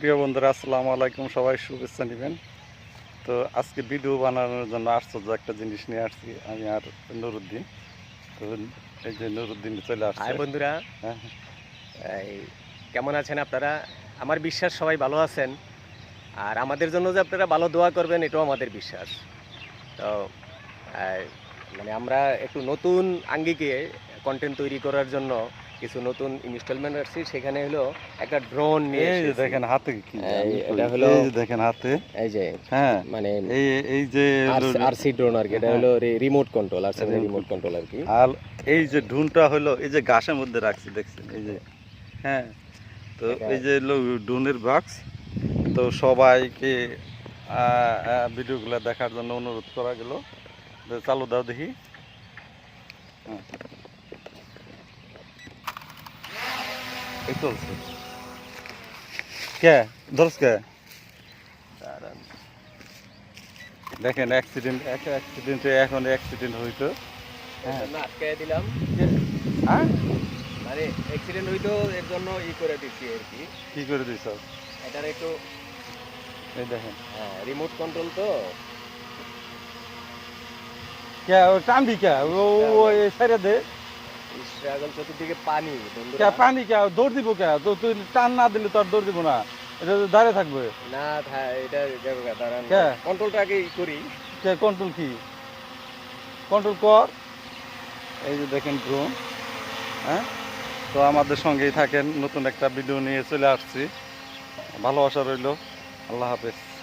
প্রিয় বন্ধুরা আসসালামু আলাইকুম। সবাই শুভেচ্ছা নেবেন। তো আজকে ভিডিও বানানোর জন্য আশ্চর্য একটা জিনিস নিয়ে আসছি আমি আর নুরুদ্দিন। তো এই যে নুরুদ্দিন চলে আসছে। বন্ধুরা। হ্যাঁ, এই কেমন আছেন আপনারা? আমার বিশ্বাস সবাই ভালো আছেন। আর আমাদের জন্য যে আপনারা ভালো দোয়া করবেন এটাও আমাদের বিশ্বাস। তো মানে আমরা একটু নতুন আঙ্গিকে কন্টেন্ট তৈরি করার জন্য কিছু নতুন ইনস্টলমেন্ট আসছি সেখানে হলো একটা ড্রোন নিয়ে এই যে দেখেন হাতে কি এটা হলো- এই যে দেখেন হাতে। এই যে হ্যাঁ মানে এই এই যে আরসি ড্রোন আর কি এটা হ্যাঁ। হলো রিমোট কন্ট্রোল আর Remote রিমোট কন্ট্রোল আর কি। আর এই যে ঢুনটা হলো এই যে ঘাসের মধ্যে রাখছি দেখছেন? এই যে হ্যাঁ তো এই যে হলো ডুনের বাক্স। তো সবাইকে ভিডিওগুলো দেখার জন্য অনুরোধ করা গেল। চালু দাও দেখি। হ্যাঁ। এই চলছে। কে? ধরস কে? দেখেন অ্যাক্সিডেন্ট অ্যাক্সিডেন্টে এখন অ্যাক্সিডেন্ট হইতো। হ্যাঁ। জন্য আটকে দিলাম। হ্যাঁ? মানে অ্যাক্সিডেন্ট হইতো এর জন্য ই করে দিচ্ছি আর কি। কি করে দিছ? এটার একটু এই দেখেন। হ্যাঁ রিমোট কন্ট্রোল তো। কে? ও টানবি কে? ও দে। স্ট্রাগল চতুর্দিকে পানি বন্ধুরা। পানি কে? দৌড় দিব কে? তো তুই টান না দিলে তো আর দৌড় দিব না। এটা তো দাঁড়িয়ে থাকবে। না থা- এটা দাঁড়ান। কন্ট্রোলটা আগে করি। কে কন্ট্রোল কি? কন্ট্রোল কর। এই যে দেখেন ড্রোন হ্যাঁ? তো আমাদের সঙ্গেই থাকেন। নতুন একটা ভিডিও নিয়ে চলে আসছি। ভালোবাসা রইল। আল্লাহ হাফেজ।